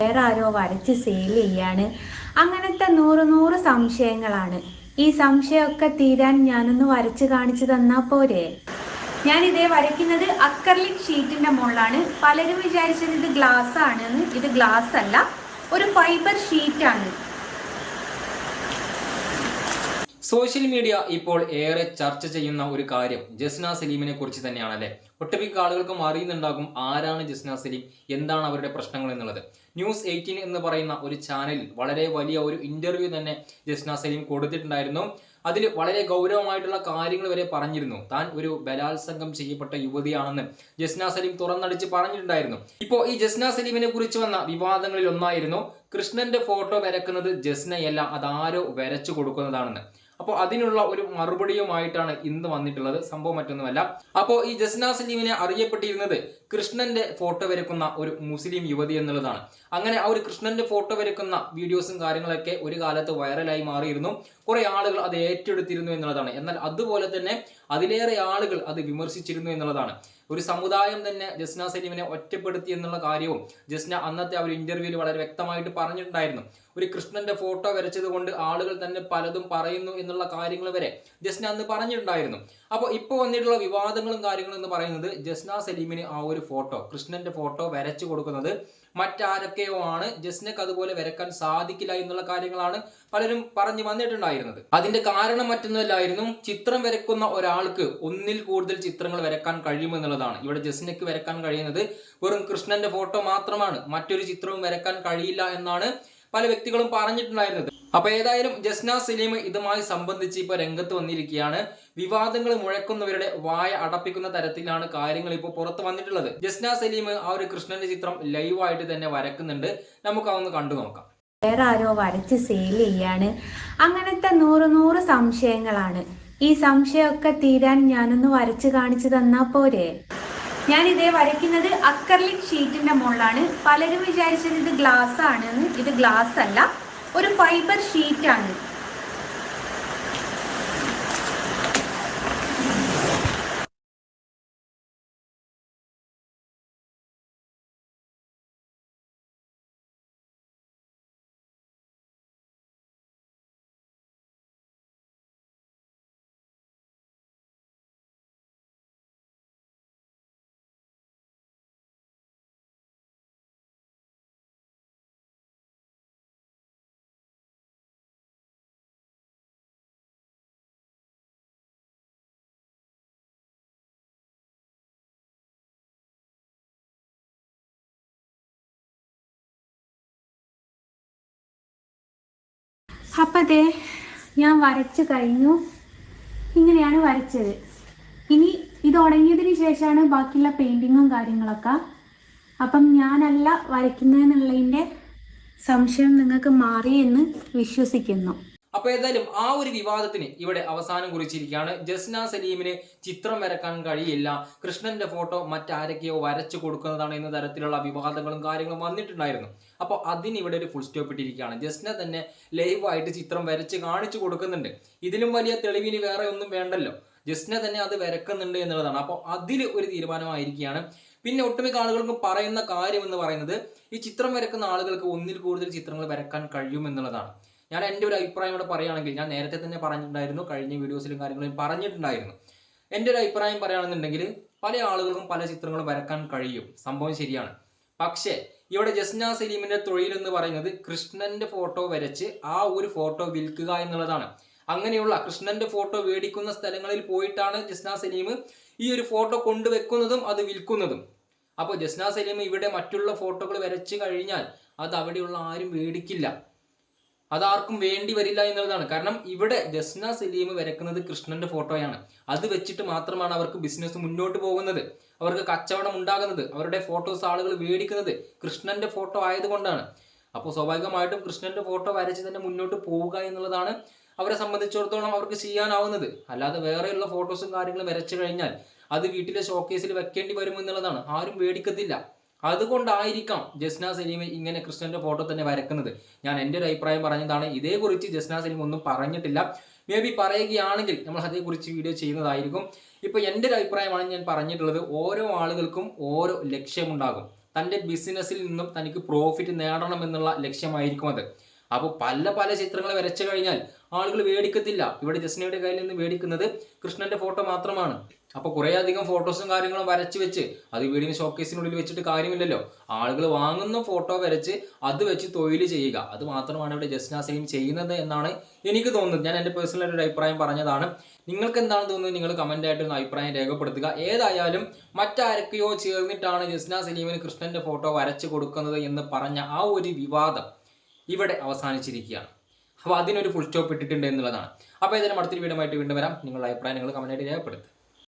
വേറെ ആരോ വരച്ച് സെയിൽ ചെയ്യാണ്. അങ്ങനത്തെ നൂറ് നൂറ് സംശയങ്ങളാണ്. ഈ സംശയമൊക്കെ തീരാൻ ഞാനൊന്ന് വരച്ച് കാണിച്ചു തന്നാ പോരെ? ഞാൻ ഇതേ വരയ്ക്കുന്നത് അക്കർലിക് ഷീറ്റിന്റെ മുകളിലാണ്. പലരും വിചാരിച്ചത് ഇത് ഗ്ലാസ് ആണെന്ന് ഇത് ഗ്ലാസ് അല്ല ഒരു ഫൈബർ ഷീറ്റാണ് സോഷ്യൽ മീഡിയ ഇപ്പോൾ ഏറെ ചർച്ച ചെയ്യുന്ന ഒരു കാര്യം. ജസ്ന സലീമിനെ കുറിച്ച് തന്നെയാണല്ലേ? ഒട്ടുമിക്ക ആളുകൾക്കും അറിയുന്നുണ്ടാകും ആരാണ് ജസ്ന സലീം എന്താണ് അവരുടെ പ്രശ്നങ്ങൾ എന്നുള്ളത്. ന്യൂസ് എയ്റ്റീൻ എന്ന് പറയുന്ന ഒരു ചാനലിൽ വളരെ വലിയ ഒരു ഇന്റർവ്യൂ തന്നെ ജസ്ന സലീം കൊടുത്തിട്ടുണ്ടായിരുന്നു. അതിൽ വളരെ ഗൗരവമായിട്ടുള്ള കാര്യങ്ങൾ വരെ പറഞ്ഞിരുന്നു. താൻ ഒരു ബലാത്സംഗം ചെയ്യപ്പെട്ട യുവതിയാണെന്ന് ജസ്ന സലീം തുറന്നടിച്ച് പറഞ്ഞിട്ടുണ്ടായിരുന്നു. ഇപ്പോൾ ഈ ജസ്ന സലീമിനെ കുറിച്ച് വന്ന വിവാദങ്ങളിൽ ഒന്നായിരുന്നു കൃഷ്ണന്റെ ഫോട്ടോ വരക്കുന്നത് ജസ്നയല്ല അതാരോ വരച്ചു കൊടുക്കുന്നതാണെന്ന്. അപ്പോൾ അതിനുള്ള ഒരു മറുപടിയുമായിട്ടാണ് ഇന്ന് വന്നിട്ടുള്ളത്. സംഭവം മറ്റൊന്നുമല്ല. അപ്പോൾ ഈ ജസ്ന സലീമിനെ അറിയപ്പെട്ടിരുന്നത് കൃഷ്ണന്റെ ഫോട്ടോ വരക്കുന്ന ഒരു മുസ്ലിം യുവതി എന്നുള്ളതാണ്. അങ്ങനെ ആ ഒരു കൃഷ്ണന്റെ ഫോട്ടോ വരയ്ക്കുന്ന വീഡിയോസും കാര്യങ്ങളൊക്കെ ഒരു കാലത്ത് വൈറലായി മാറിയിരുന്നു. കുറെ ആളുകൾ അത് ഏറ്റെടുത്തിരുന്നു എന്നുള്ളതാണ്. എന്നാൽ അതുപോലെ തന്നെ അതിലേറെ ആളുകൾ അത് വിമർശിച്ചിരുന്നു എന്നുള്ളതാണ്. ഒരു സമുദായം തന്നെ ജസ്ന സലീമിനെ ഒറ്റപ്പെടുത്തി എന്നുള്ള കാര്യവും ജസ്ന അന്നത്തെ ആ ഒരു ഇന്റർവ്യൂവിൽ വളരെ വ്യക്തമായിട്ട് പറഞ്ഞിട്ടുണ്ടായിരുന്നു. ഒരു കൃഷ്ണന്റെ ഫോട്ടോ വരച്ചത് കൊണ്ട് ആളുകൾ തന്നെ പലതും പറയുന്നു എന്നുള്ള കാര്യങ്ങൾ വരെ ജസ്ന അന്ന് പറഞ്ഞിട്ടുണ്ടായിരുന്നു. അപ്പോൾ ഇപ്പോൾ വന്നിട്ടുള്ള വിവാദങ്ങളും കാര്യങ്ങളും എന്ന് പറയുന്നത് ജസ്ന സലീമിന് ആ ഒരു ഫോട്ടോ കൃഷ്ണന്റെ ഫോട്ടോ വരച്ചു കൊടുക്കുന്നത് മറ്റാരൊക്കെയോ ആണ്. ജസ്നക്ക് അതുപോലെ വരക്കാൻ സാധിക്കില്ല എന്നുള്ള കാര്യങ്ങളാണ് പലരും പറഞ്ഞു വന്നിട്ടുണ്ടായിരുന്നത്. അതിന്റെ കാരണം മറ്റൊന്നുമല്ലായിരുന്നു ചിത്രം വരക്കുന്ന ഒരാൾക്ക് ഒന്നിൽ കൂടുതൽ ചിത്രങ്ങൾ വരക്കാൻ കഴിയുമെന്നുള്ളതാണ്. ഇവിടെ ജസ്നക്ക് വരക്കാൻ കഴിയുന്നത് വെറും കൃഷ്ണന്റെ ഫോട്ടോ മാത്രമാണ്. മറ്റൊരു ചിത്രവും വരക്കാൻ കഴിയില്ല എന്നാണ് പല വ്യക്തികളും പറഞ്ഞിട്ടുണ്ടായിരുന്നത്. അപ്പൊ ഏതായാലും ജസ്ന സലീം ഇതുമായി സംബന്ധിച്ച് ഇപ്പൊ രംഗത്ത് വന്നിരിക്കുകയാണ്. വിവാദങ്ങൾ മുഴക്കുന്നവരുടെ വായ അടപ്പിക്കുന്ന തരത്തിലാണ് കാര്യങ്ങൾ ഇപ്പോൾ പുറത്ത് വന്നിട്ടുള്ളത്. ജസ്ന സലീം ആ ഒരു കൃഷ്ണന്റെ ചിത്രം ലൈവായിട്ട് തന്നെ വരക്കുന്നുണ്ട്. നമുക്ക് അതൊന്ന് കണ്ടു നോക്കാം. വേറെ ആരോ വരച്ച് സെയിൽ ചെയ്യാണ്. അങ്ങനത്തെ നൂറ് നൂറ് സംശയങ്ങളാണ്. ഈ സംശയമൊക്കെ തീരാൻ ഞാനൊന്ന് വരച്ച് കാണിച്ചു തന്നാ പോരെ? ഞാൻ ഇതേ വരയ്ക്കുന്നത് അക്കർലിക് ഷീറ്റിന്റെ മുകളിലാണ്. പലരും വിചാരിച്ചത് ഇത് ഗ്ലാസ് ആണ് ഇത് ഗ്ലാസ് അല്ല. ഒരു ഫൈബർ ഷീറ്റാണ് അപ്പം അതെ ഞാൻ വരച്ചു കഴിഞ്ഞു. ഇങ്ങനെയാണ് വരച്ചത്. ഇനി ഇത് ഉടങ്ങിയതിന് ശേഷമാണ് ബാക്കിയുള്ള പെയിന്റിങ്ങും കാര്യങ്ങളൊക്കെ. അപ്പം ഞാനല്ല വരയ്ക്കുന്നതെന്നുള്ളതിന്റെ സംശയം നിങ്ങൾക്ക് മാറിയെന്ന് വിശ്വസിക്കുന്നു. അപ്പൊ ഏതായാലും ആ ഒരു വിവാദത്തിന് ഇവിടെ അവസാനം കുറിച്ചിരിക്കുകയാണ്. ജസ്ന സലീമിന് ചിത്രം വരക്കാൻ കഴിയില്ല. കൃഷ്ണന്റെ ഫോട്ടോ മറ്റാരൊക്കെയോ വരച്ചു കൊടുക്കുന്നതാണ് എന്ന തരത്തിലുള്ള വിവാദങ്ങളും കാര്യങ്ങളും വന്നിട്ടുണ്ടായിരുന്നു. അപ്പോൾ അതിന് ഇവിടെ ഒരു ഫുൾ സ്റ്റോപ്പ് ഇട്ടിരിക്കുകയാണ്. ജസ്ന തന്നെ ലൈവായിട്ട് ചിത്രം വരച്ച് കാണിച്ചു കൊടുക്കുന്നുണ്ട്. ഇതിലും വലിയ തെളിവിന് വേറെ ഒന്നും വേണ്ടല്ലോ. ജസ്ന തന്നെ അത് വരക്കുന്നുണ്ട് എന്നുള്ളതാണ്. അപ്പോൾ അതിൽ ഒരു തീരുമാനമായിരിക്കുകയാണ്. പിന്നെ ഒട്ടുമിക്ക ആളുകൾക്കും പറയുന്ന കാര്യം എന്ന് പറയുന്നത് ഈ ചിത്രം വരക്കുന്ന ആളുകൾക്ക് ഒന്നിൽ കൂടുതൽ ചിത്രങ്ങൾ വരക്കാൻ കഴിയും എന്നുള്ളതാണ്. ഞാൻ എന്റെ ഒരു അഭിപ്രായം ഇവിടെ പറയുകയാണെങ്കിൽ ഞാൻ നേരത്തെ തന്നെ പറഞ്ഞിട്ടുണ്ടായിരുന്നു കഴിഞ്ഞ വീഡിയോസിലും കാര്യങ്ങളും പറഞ്ഞിട്ടുണ്ടായിരുന്നു. എന്റെ ഒരു അഭിപ്രായം പറയുകയാണെന്നുണ്ടെങ്കിൽ പല ആളുകൾക്കും പല ചിത്രങ്ങളും വരക്കാൻ കഴിയും. സംഭവം ശരിയാണ്. പക്ഷേ ഇവിടെ ജസ്ന സലീമിന്റെ തൊഴിൽ എന്ന് പറയുന്നത് കൃഷ്ണന്റെ ഫോട്ടോ വരച്ച് ആ ഒരു ഫോട്ടോ വിൽക്കുക എന്നുള്ളതാണ്. അങ്ങനെയുള്ള കൃഷ്ണന്റെ ഫോട്ടോ മേടിക്കുന്ന സ്ഥലങ്ങളിൽ പോയിട്ടാണ് ജസ്ന സലീം ഈ ഒരു ഫോട്ടോ കൊണ്ടുവെക്കുന്നതും അത് വിൽക്കുന്നതും. അപ്പോൾ ജസ്ന സലീം ഇവിടെ മറ്റുള്ള ഫോട്ടോകൾ വരച്ച് കഴിഞ്ഞാൽ അത് അവിടെയുള്ള ആരും മേടിക്കില്ല. അതാർക്കും വേണ്ടി വരില്ല എന്നുള്ളതാണ്. കാരണം ഇവിടെ ജസ്ന സലീം വരക്കുന്നത് കൃഷ്ണന്റെ ഫോട്ടോയാണ്. അത് വെച്ചിട്ട് മാത്രമാണ് അവർക്ക് ബിസിനസ് മുന്നോട്ട് പോകുന്നത്. അവർക്ക് കച്ചവടം ഉണ്ടാകുന്നത്. അവരുടെ ഫോട്ടോസ് ആളുകൾ മേടിക്കുന്നത് കൃഷ്ണന്റെ ഫോട്ടോ ആയതുകൊണ്ടാണ്. അപ്പോൾ സ്വാഭാവികമായിട്ടും കൃഷ്ണന്റെ ഫോട്ടോ വരച്ച് തന്നെ മുന്നോട്ട് പോവുക എന്നുള്ളതാണ് അവരെ സംബന്ധിച്ചിടത്തോളം അവർക്ക് ചെയ്യാനാവുന്നത്. അല്ലാതെ വേറെയുള്ള ഫോട്ടോസും കാര്യങ്ങളും വരച്ചു കഴിഞ്ഞാൽ അത് വീട്ടിലെ ഷോക്കേസിൽ വെക്കേണ്ടി വരുമെന്നുള്ളതാണ് ആരും മേടിക്കത്തില്ല. അതുകൊണ്ടായിരിക്കാം ജസ്ന സലീം ഇങ്ങനെ കൃഷ്ണന്റെ ഫോട്ടോ തന്നെ വരക്കുന്നത്. ഞാൻ എന്റെ ഒരു അഭിപ്രായം പറഞ്ഞതാണ് ഇതേക്കുറിച്ച് ജസ്ന സലീം ഒന്നും പറഞ്ഞിട്ടില്ല. മേ ബി പറയുകയാണെങ്കിൽ നമ്മൾ അതേക്കുറിച്ച് വീഡിയോ ചെയ്യുന്നതായിരിക്കും. ഇപ്പൊ എന്റെ ഒരു അഭിപ്രായമാണ് ഞാൻ പറഞ്ഞിട്ടുള്ളത് ഓരോ ആളുകൾക്കും ഓരോ ലക്ഷ്യമുണ്ടാകും. തന്റെ ബിസിനസ്സിൽ നിന്നും തനിക്ക് പ്രോഫിറ്റ് നേടണം എന്നുള്ള ലക്ഷ്യമായിരിക്കും അത്. അപ്പോൾ പല പല ചിത്രങ്ങൾ വരച്ചു കഴിഞ്ഞാൽ ആളുകൾ മേടിക്കത്തില്ല. ഇവിടെ ജസ്നയുടെ കയ്യിൽ നിന്ന് മേടിക്കുന്നത് കൃഷ്ണന്റെ ഫോട്ടോ മാത്രമാണ്. അപ്പോൾ കുറേ അധികം ഫോട്ടോസും കാര്യങ്ങളും വരച്ച് വെച്ച് അത് വീടിന് ഷോക്കേസിനുള്ളിൽ വെച്ചിട്ട് കാര്യമില്ലല്ലോ. ആളുകൾ വാങ്ങുന്ന ഫോട്ടോ വരച്ച് അത് വെച്ച് തൊഴിൽ ചെയ്യുക. അത് മാത്രമാണ് ഇവിടെ ജസ്ന സലീം ചെയ്യുന്നത് എന്നാണ് എനിക്ക് തോന്നുന്നത്. ഞാൻ എന്റെ പേഴ്സണൽ ഒരു അഭിപ്രായം പറഞ്ഞതാണ്. നിങ്ങൾക്ക് എന്താണ് തോന്നുന്നത്? നിങ്ങൾ കമന്റ് ആയിട്ട് ഒന്ന് അഭിപ്രായം രേഖപ്പെടുത്തുക. ഏതായാലും മറ്റാരൊക്കെയോ ചേർന്നിട്ടാണ് ജസ്ന സലീമിന് കൃഷ്ണന്റെ ഫോട്ടോ വരച്ച് കൊടുക്കുന്നത് എന്ന് പറഞ്ഞ ആ ഒരു വിവാദം ഇവിടെ അവസാനിച്ചിരിക്കുകയാണ്. അപ്പോൾ അതിനൊരു ഫുൾ സ്റ്റോപ്പ് ഇട്ടിട്ടുണ്ട് എന്നുള്ളതാണ്. അപ്പോൾ ഇതിനെ അടുത്തൊരു വീഡിയോ ആയിട്ട് വീണ്ടും വരാം. നിങ്ങളുടെ അഭിപ്രായം നിങ്ങൾ ആയിട്ട് രേഖപ്പെടുത്തുക.